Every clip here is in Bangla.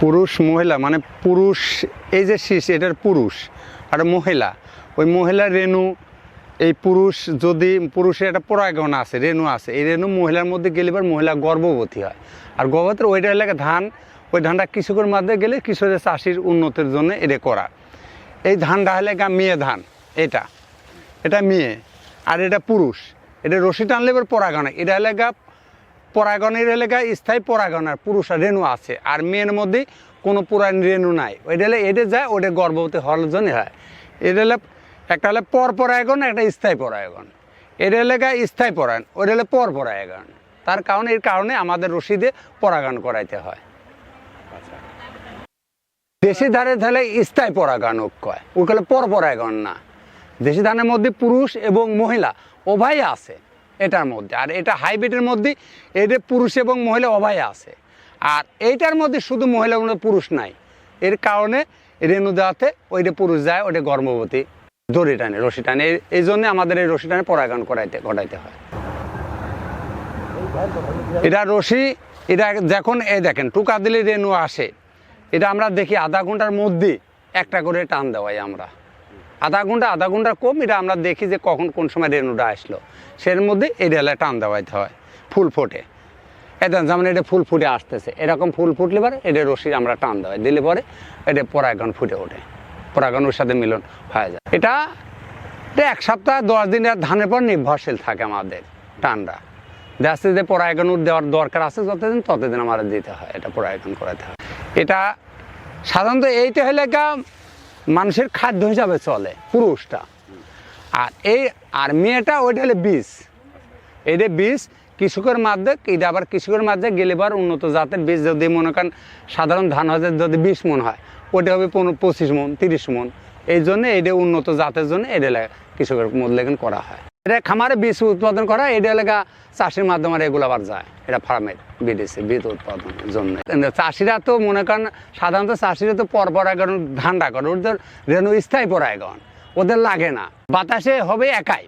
পুরুষ, মহিলা মানে পুরুষ, এই যে শীষ, এটার পুরুষ আর মহিলা। ওই মহিলা রেণু, এই পুরুষ যদি, পুরুষের একটা পরাগণ আছে, রেণু আছে, এই রেণু মহিলার মধ্যে গেলে এবার মহিলা গর্ভবতী হয়। আর গর্ভবতীর ওইটা এলাকা ধান, ওই ধানটা কৃষকের মধ্যে গেলে কৃষকের চাষির উন্নতির জন্য এটা করা। এই ধানটা হলে গা মেয়ে ধান, এটা। এটা মেয়ে আর এটা পুরুষ। এটা রশি টানলে এবার পরাগণ এটা হলে গা পরাগণের এলাকায় স্থায়ী পরাগণ আর পুরুষ রেণু আছে, আর মেয়ের মধ্যে কোনো পুরান রেণু নাই। ওইটা হলে এটা যায় ওটা গর্ভবতী হওয়ার জন্য হয়। এটা হলে একটা হলে পর পরাগণ, একটা স্থায়ী পরাগণ। এটা এলাকায় স্থায়ী পরায়ণ ওইটা হলে পর পরাগণ। তার কারণে, এর কারণে আমাদের রশিদে পরাগণ করাইতে হয়। দেশি ধারে তাহলে স্থায়ী পরাগণ কয় ওগুলো পর পরাগণ না। দেশি ধানের মধ্যে পুরুষ এবং মহিলা উভয় আছে। এটার মধ্যে। আর এটা হাইব্রিডের মধ্যে এটা পুরুষ এবং মহিলা উভয় আছে। আর এইটার মধ্যে শুধু মহিলা পুরুষ নাই। এর কারণে রেণু দেওয়াতে ওইটা পুরুষ যায়, ওইটা গর্ভবতী দড়ি টানে, রশি টানে। এই- জন্য আমাদের এই রশি টানে পরাগান করাইতে ঘটাইতে হয়। এটা রশি, এটা যখন এই দেখেন, টুকা দিলে রেণু আসে। এটা আমরা দেখি আধা ঘণ্টার মধ্যে একটা করে টান দেওয়াই আমরা। আধা ঘণ্টা আধা ঘণ্টা কম এটা আমরা দেখি যে কখন কোন সময় রেণুটা আসলো। সের মধ্যে এই রেলে টান দেওয়াইতে হয়, ফুল ফোটে। এটা যেমন এটা ফুল ফুটে আসতেছে, এরকম ফুল ফুটলে পরে এটা রশি আমরা টান দেওয়াই দিলে পরে এটা পরাগণ ফুটে ওঠে। পরাগণের সাথে মিলন হয়ে যায়। এটা এক সপ্তাহ, দশ দিনের ধানের পর নির্ভরশীল থাকে আমাদের টানটা। যাচ্ছে যে পরায়গণ দেওয়ার দরকার আছে, যতদিন ততদিন আমাদের দিতে হয়, এটা পরায়গণ করাতে হয়। এটা সাধারণত এইটা হলে গা মানুষের খাদ্য হিসাবে চলে, পুরুষটা। আর এই আর মেয়েটা ওইটা হলে বীজ। এটা বীজ, কৃষকের মাধ্যমে, এটা আবার কৃষকের মাধ্যমে গেলে বার উন্নত জাতের বীজ যদি মনে করেন সাধারণ ধান হয় যদি বিশ মন হয় ওটা হবে পনেরো, পঁচিশ মন, তিরিশ মন। এই জন্য এটা উন্নত জাতের জন্য এটা কৃষকের মূল্যায়ন করা হয়। এটা খামারে বীজ উৎপাদন করা, এটা এলাকা চাষির মাধ্যমে এগুলো আবার যায়। এটা ফার্মের বিদেশে বীজ উৎপাদনের জন্য। চাষিরা তো মনে করেন, সাধারণত চাষিরা তো পর পরাগণ ধানটা করে, ওদের রেণু স্থায়ী পরাগণ ওদের লাগে না। বাতাসে হবে একাই।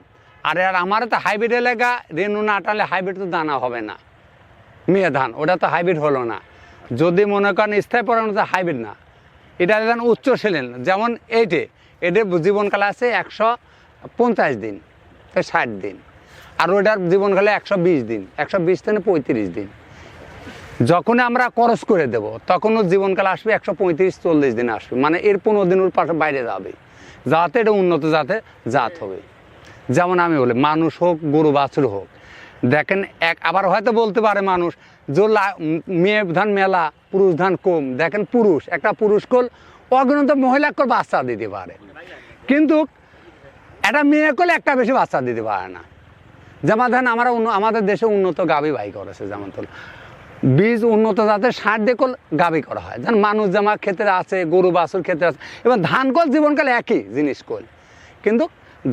আর আর আমার তো হাইব্রিড এলাকা রেণু না টালে হাইব্রিড তো দানা হবে না। মেয়ে ধান, ওটা তো হাইব্রিড হলো না। যদি মনে করেন স্থায়ী পরাগণ তো হাইব্রিড না। এটা যেন উচ্চ ছিলেন যেমন এইটে, এদের জীবনকাল আছে একশো পঞ্চাশ দিন। ষাট দিন। আর ওটার জীবনকালে একশো বিশ দিন। একশো বিশ থেকে পঁয়ত্রিশ দিন। যখন আমরা খরচ করে দেব, তখন ওর জীবনকাল আসবে একশো পঁয়ত্রিশ, চল্লিশ দিন আসবে। মানে এর পনেরো দিন ওর পাশে বাইরে যাবে। যাতে এটা উন্নত জাতে জাত হবে। যেমন আমি বলি, মানুষ হোক, গরু, বাছুর হোক। দেখেন, এক আবার হয়তো বলতে পারে মানুষ, যে মেয়ে ধান মেলা, পুরুষ ধান কম। দেখেন, পুরুষ, একটা পুরুষ কোল অগ্রন্ত মহিলা কোল বাচ্চা দিতে পারে। কিন্তু একটা মেয়ে করলে একটা বেশি বাচ্চা দিতে পারে না। যেমন ধরেন আমরা আমাদের দেশে উন্নত গাবি বাই করেছে, যেমন তোল বীজ উন্নত জাতের সার দিয়ে কল, গাবি করা হয়। যেমন মানুষ জামা ক্ষেত্রে আছে, গরু বাছুর ক্ষেত্রে আছে। এবং ধান কল জীবনকাল একই জিনিস কল। কিন্তু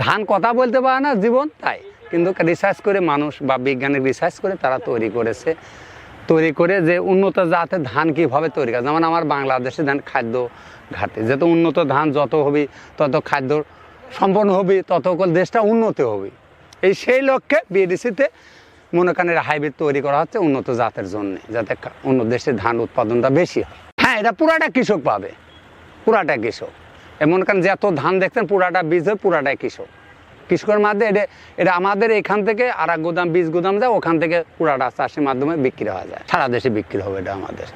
ধান কথা বলতে পারে না, জীবন তাই। কিন্তু রিসার্চ করে মানুষ বা বিজ্ঞানিক রিসার্চ করে তারা তৈরি করেছে। তৈরি করে যে উন্নত জাতের ধান কীভাবে তৈরি করে। যেমন আমার বাংলাদেশে ধান খাদ্য ঘাটে যেহেতু উন্নত ধান যত হবে, তত খাদ্য সম্পন্ন হবে তত কল দেশটা উন্নত হবে। এই সেই লক্ষ্যে বিএডিসিতে মনে করেন এটা হাইব্রিড তৈরি করা হচ্ছে উন্নত জাতের জন্য, যাতে অন্য দেশে ধান উৎপাদনটা বেশি হয়। হ্যাঁ এটা পুরাটা কৃষক পাবে। পুরাটা কৃষক। এমন করেন যত ধান দেখছেন, পুরাটা বীজ হয়, পুরাটাই কৃষক। কৃষকের মাধ্যমে এটা এটা আমাদের এখান থেকে আর গুদাম, বীজ গুদাম যায়, ওখান থেকে পুরাটা চাষের মাধ্যমে বিক্রি হওয়া যায়। সারা দেশে বিক্রি হবে এটা আমাদের।